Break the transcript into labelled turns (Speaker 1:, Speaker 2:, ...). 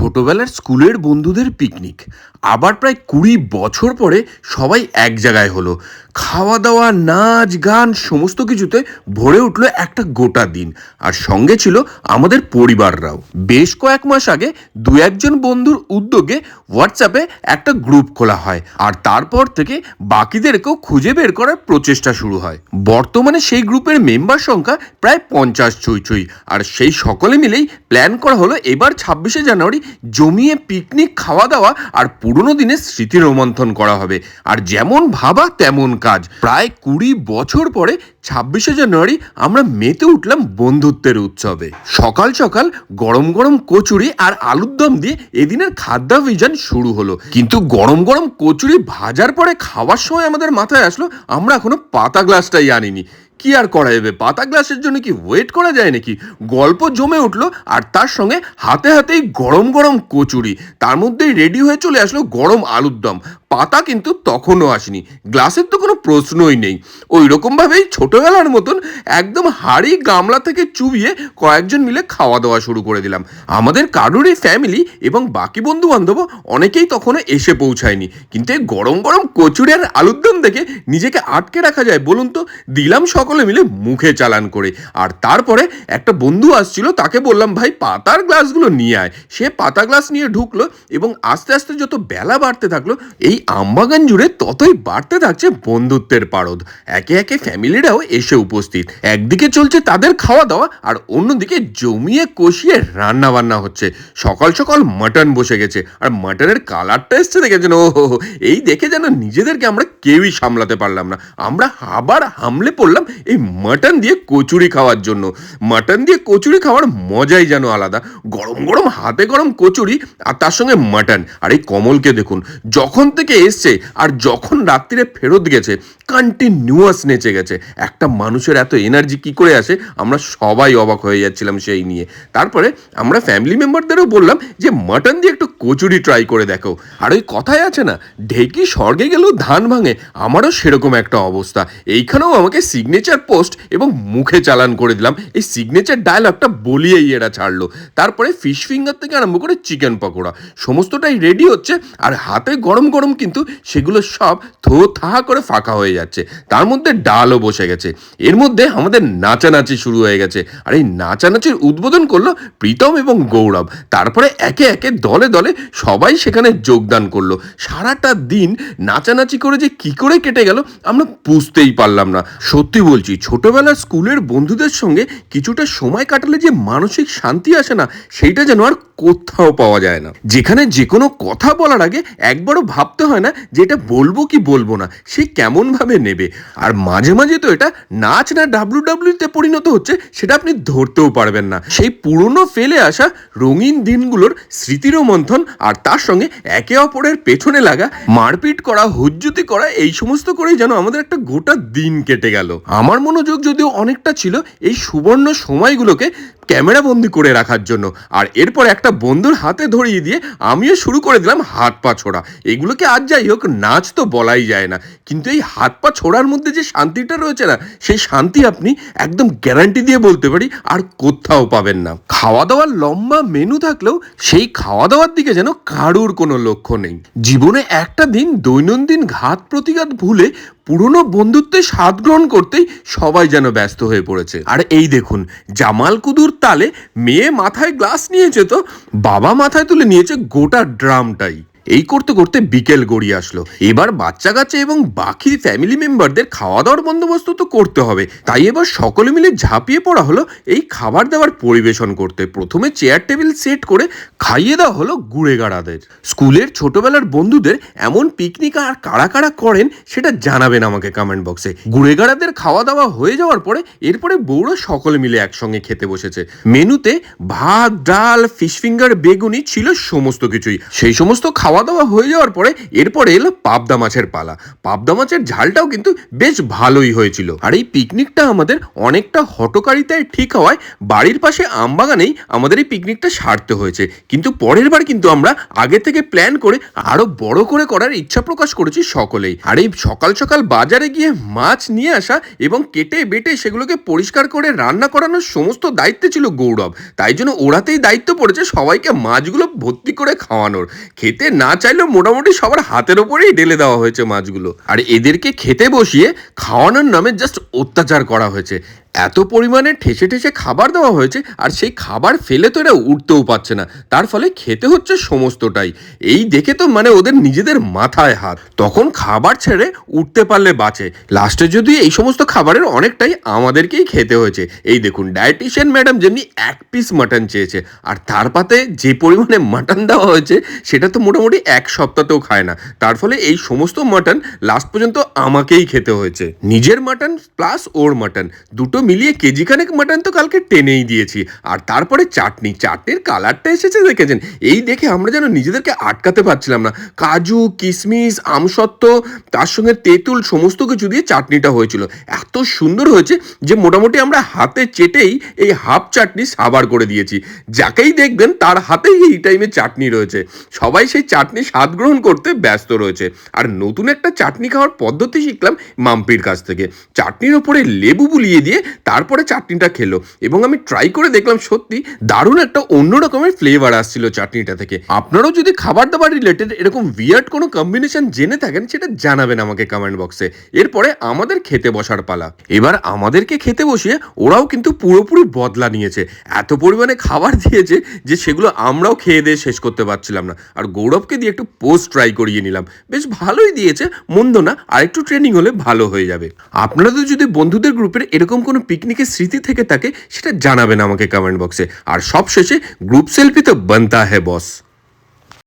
Speaker 1: ছোটবেলার স্কুলের বন্ধুদের পিকনিক। আবার প্রায় কুড়ি বছর পরে সবাই এক জায়গায় হলো। খাওয়া দাওয়া, নাচ, গান সমস্ত কিছুতে ভরে উঠল একটা গোটা দিন। আর সঙ্গে ছিল আমাদের পরিবাররাও। বেশ কয়েক মাস আগে দু একজন বন্ধুর উদ্যোগে হোয়াটসঅ্যাপে একটা গ্রুপ খোলা হয়। আর তারপর থেকে বাকিদেরকেও খুঁজে বের করার প্রচেষ্টা শুরু হয়। বর্তমানে সেই গ্রুপের মেম্বার সংখ্যা প্রায় পঞ্চাশ ছুঁই ছুঁই। আর সেই সকলে মিলেই প্ল্যান করা হলো এবার ছাব্বিশে জানুয়ারি জমিয়ে পিকনিক খাওয়া দাওয়া আর পুরনো দিনের স্মৃতি রোমন্থন করা হবে। আর যেমন ভাবা, তেমন কাজ। প্রায় কুড়ি বছর পরে ছাব্বিশে জানুয়ারি আমরা মেতে উঠলাম বন্ধুত্বের উৎসবে। সকাল সকাল গরম গরম কচুরি আর আলুর দম দিয়ে এদিনের খাদ্যাভিযান শুরু হলো। কিন্তু গরম গরম কচুরি ভাজার পরে খাওয়ার সময় আমাদের মাথায় আসলো, আমরা এখনও পাতা গ্লাসটাই আনিনি। কি আর করা যাবে? পাতা গ্লাসের জন্য কি ওয়েট করা যায় নাকি? গল্প জমে উঠল আর তার সঙ্গে হাতে হাতেই গরম গরম কচুরি। তার মধ্যেই রেডি হয়ে চলে আসলো গরম আলুর দম। পাতা কিন্তু তখনও আসেনি। গ্লাসের তো কোনো প্রশ্নই নেই। ওই রকমভাবেই ছোটোবেলার মতন একদম হাড়ি গামলা থেকে চুবিয়ে কয়েকজন মিলে খাওয়া দাওয়া শুরু করে দিলাম। আমাদের কারুরই ফ্যামিলি এবং বাকি বন্ধু বান্ধব অনেকেই তখনও এসে পৌঁছায়নি। কিন্তু এই গরম গরম কচুরি আর আলুর দম দেখে নিজেকে আটকে রাখা যায় বলুন তো, দিলাম সকলে মিলে মুখে চালান করে। আর তারপরে একটা বন্ধু আসছিল, তাকে বললাম, ভাই, পাতার গ্লাসগুলো নিয়ে আয়। সে পাতা গ্লাস নিয়ে ঢুকলো এবং আস্তে আস্তে যত বেলা বাড়তে থাকল, এই আমবাগান জুড়ে ততই বাড়তে থাকছে বন্ধুত্বের পারদ। একে একে ফ্যামিলিরাও এসে উপস্থিত। একদিকে চলছে তাদের খাওয়া দাওয়া আর অন্যদিকে জমিয়ে কষিয়ে রান্না বান্না হচ্ছে। সকাল সকাল মাটন বসে গেছে আর মাটনের কালারটা এসছে দেখেছেন ও এই দেখে যেন নিজেদেরকে আমরা কেউই সামলাতে পারলাম না। আমরা আবার হামলে পড়লাম এই মাটন দিয়ে কচুরি খাওয়ার জন্য। মাটন দিয়ে কচুরি খাওয়ার মজাই যেন আলাদা। গরম গরম হাতে গরম কচুরি আর তার সঙ্গে মাটন। আর এই কমলকে দেখুন, যখন থেকে এসছে আর যখন রাত্রিরে ফেরত গেছে কন্টিনিউয়াস নেচে গেছে। একটা মানুষের এত এনার্জি কি করে আসে? আমরা সবাই অবাক হয়ে যাচ্ছিলাম সেই নিয়ে। তারপরে আমরা ফ্যামিলি মেম্বারদেরও বললাম যে, মাটন দিয়ে একটু কচুরি ট্রাই করে দেখো। আর ওই কথাই আছে না, ঢেকি স্বর্গে গেলেও ধান ভাঙে, আমারও সেরকম একটা অবস্থা। এইখানেও আমাকে সিগনেচার পোস্ট এবং মুখে চালান করে দিলাম। এই সিগনেচার ডায়লগটা বলিয়েই এরা ছাড়লো। তারপরে ফিশ ফিঙ্গার থেকে আরম্ভ করে চিকেন পকোড়া। সমস্তটাই রেডি হচ্ছে, আর হাতে গরম গরম কিন্তু সেগুলো সব থো থা করে ফাঁকা হয়ে যাচ্ছে। তার মধ্যে ডালও বসে গেছে। এর মধ্যে আমাদের নাচানাচি শুরু হয়ে গেছে। আর এই নাচানাচির উদ্বোধন করল প্রীতম এবং গৌরব। তারপরে একে একে দলে দলে সবাই সেখানে যোগদান করল। সারাটা দিন নাচানাচি করে যে কি করে কেটে গেল আমরা বুঝতেই পারলাম না। সত্যি বলছি, ছোটবেলার স্কুলের বন্ধুদের সঙ্গে কিছুটা সময় কাটালে যে মানসিক শান্তি আসে না, সেইটা যেন আর কোথাও পাওয়া যায় না। যেখানে যে কোনো কথা বলার আগে একবারও ভাবতে হয় না যে এটা বলব কি বলব না, সে কেমনভাবে নেবে। আর মাঝে মাঝে তো এটা নাচ না ডাব্লিউ ডাব্লিউতে পরিণত হচ্ছে, সেটা আপনি ধরতেও পারবেন না। সেই পুরনো ফেলে আসা রঙিন দিনগুলোর স্মৃতিরও মন্থন আর তার সঙ্গে একে অপরের পেছনে লাগা, মারপিট করা, হুজ্জুতি করা, এই সমস্ত করেই যেন আমাদের একটা গোটা দিন কেটে গেল। আমার মনোযোগ যদিও অনেকটা ছিল এই সুবর্ণ সময়গুলোকে ক্যামেরা বন্দি করে রাখার জন্য, আর এরপর একটা বন্ধুর হাতে ধরিয়ে দিয়ে আমিও শুরু করে দিলাম হাত পা ছোড়া। এগুলোকে আজ যাই হোক, নাচ তো বলাই যায় না। কিন্তু এই হাত পা ছোড়ার মধ্যে যে শান্তিটা রয়েছে না, সেই শান্তি আপনি একদম গ্যারান্টি দিয়ে বলতে পারি আর কোথাও পাবেন না। খাওয়া দাওয়ার লম্বা মেনু থাকলেও সেই খাওয়া দাওয়ার দিকে যেন কারুর কোনো লক্ষ্য নেই। জীবনে একটা দিন দৈনন্দিন ঘাত প্রতিঘাত ভুলে পুরনো বন্ধুত্বে স্বাদ গ্রহণ করতেই সবাই যেন ব্যস্ত হয়ে পড়েছে। আর এই দেখুন জামাল কুদুর তালে মেয়ে মাথায় গ্লাস নিয়েছে তো বাবা মাথায় তুলে নিয়েছে গোটা ড্রামটাই। এই করতে করতে বিকেল গড়িয়ে আসলো। এবার বাচ্চা কাচ্চা এবং বাকি ফ্যামিলি মেম্বারদের খাওয়া দাওয়ার বন্দোবস্ত তো করতে হবে। তাই এবার সকলে মিলে ঝাঁপিয়ে পড়া হলো এই খাবার দাবার পরিবেশন করতে। প্রথমে চেয়ার টেবিল সেট করে খাইয়ে দেওয়া হলো গুড়ে গাড়াদের স্কুলের ছোটবেলার বন্ধুদের এমন পিকনিক আর কারা কারা করেন সেটা জানাবেন আমাকে কমেন্ট বক্সে গুড়ে গাড়াদের খাওয়া দাওয়া হয়ে যাওয়ার পরে এরপরে বউরা সকলে মিলে একসঙ্গে খেতে বসেছে। মেনুতে ভাত, ডাল ফিশ ফিঙ্গার বেগুনি ছিল সমস্ত কিছুই। সেই সমস্ত খাওয়া খাওয়া দাওয়া হয়ে যাওয়ার পরে এরপরে এলো পাবদা মাছের পালা। পাবদা মাছের ঝালটাও কিন্তু বেশ ভালোই হয়েছিল। আর এই পিকনিকটা আমাদের অনেকটা হটকারিতায় ঠিক হওয়ায় বাড়ির পাশে আমবাগানেই আমাদের এই পিকনিকটা সারতে হয়েছে। কিন্তু পরের বার কিন্তু আমরা আগে থেকে প্ল্যান করে আরও বড় করে করার ইচ্ছা প্রকাশ করেছি সকলেই। আর এই সকাল সকাল বাজারে গিয়ে মাছ নিয়ে আসা এবং কেটে বেটে সেগুলোকে পরিষ্কার করে রান্না করানোর সমস্ত দায়িত্ব ছিল গৌরব। তাই জন্য ওরাতেই দায়িত্ব পড়েছে সবাইকে মাছগুলো ভর্তি করে খাওয়ানোর। খেতে না চাইলেও মোটামুটি সবার হাতের ওপরেই ঢেলে দেওয়া হয়েছে মাছগুলো। আর এদেরকে খেতে বসিয়ে খাওয়ানোর নামে জাস্ট অত্যাচার করা হয়েছে। এত পরিমাণে ঠেসে ঠেসে খাবার দেওয়া হয়েছে আর সেই খাবার ফেলে তো এরা উঠতেও পারছে না। তার ফলে খেতে হচ্ছে সমস্তটাই। এই দেখে তো মানে ওদের নিজেদের মাথায় হাত। তখন খাবার ছেড়ে উঠতে পারলে বাঁচে। লাস্টে যদি এই সমস্ত খাবারের অনেকটাই আমাদেরকেই খেতে হয়েছে। এই দেখুন ডায়েটিশিয়ান ম্যাডাম যেমনি এক পিস মাটন চেয়েছে, আর তার পাতে যে পরিমাণে মাটন দেওয়া হয়েছে, সেটা তো মোটামুটি এক সপ্তাহতেও খায় না। তার ফলে এই সমস্ত মাটন লাস্ট পর্যন্ত আমাকেই খেতে হয়েছে। নিজের মাটন প্লাস ওর মাটন দুটো মিলিয়ে কেজি খানেক মাটন তো কালকে টেনেই দিয়েছি। আর তারপরে চাটনি চাটনির কালারটা এসেছে দেখেছেন? এই দেখে আমরা যেন নিজেদেরকে আটকাতে পারছিলাম না। কাজু কিশমিশ আমসত্ত্ব, তার সঙ্গে তেঁতুল, সমস্ত কিছু দিয়ে চাটনিটা হয়েছিল। এত সুন্দর হয়েছে যে মোটামুটি আমরা হাতে চেটেই এই হাফ চাটনি সাবার করে দিয়েছি। যাকেই দেখবেন তার হাতেই এই টাইমে চাটনি রয়েছে। সবাই সেই চাটনি স্বাদ গ্রহণ করতে ব্যস্ত রয়েছে। আর নতুন একটা চাটনি খাওয়ার পদ্ধতি শিখলাম মাম্পির কাছ থেকে। চাটনির ওপরে লেবু বুলিয়ে দিয়ে তারপরে চাটনিটা খেলো। এবং আমি ট্রাই করে দেখলাম সত্যি দারুণ একটা অন্য রকমের ফ্লেভার আসছিল চাটনিটা থেকে। আপনারাও যদি খাবার দাবার রিলেটেড এরকম বিয়ার্ড কোনো কম্বিনেশন জেনে থাকেন, সেটা জানাবেন আমাকে কমেন্ট বক্সে এরপরে আমাদের খেতে বসার পালা। এবার আমাদেরকে খেতে বসিয়ে ওরাও কিন্তু পুরোপুরি বদলা নিয়েছে। এত পরিমাণে খাবার দিয়েছে যে সেগুলো আমরাও খেয়ে দিয়ে শেষ করতে পারছিলাম না। আর গৌরবকে দিয়ে একটু পোস্ট ট্রাই করিয়ে নিলাম। বেশ ভালোই দিয়েছে, মন্দ না আর একটু ট্রেনিং হলে ভালো হয়ে যাবে। আপনাদের যদি বন্ধুদের গ্রুপের এরকম কোনো পিকনিকের স্মৃতি থেকে থাকে সেটা জানাবেন আমাকে কমেন্ট বক্সে আর সবশেষে গ্রুপ সেলফি তো বানতা হ্যাঁ বস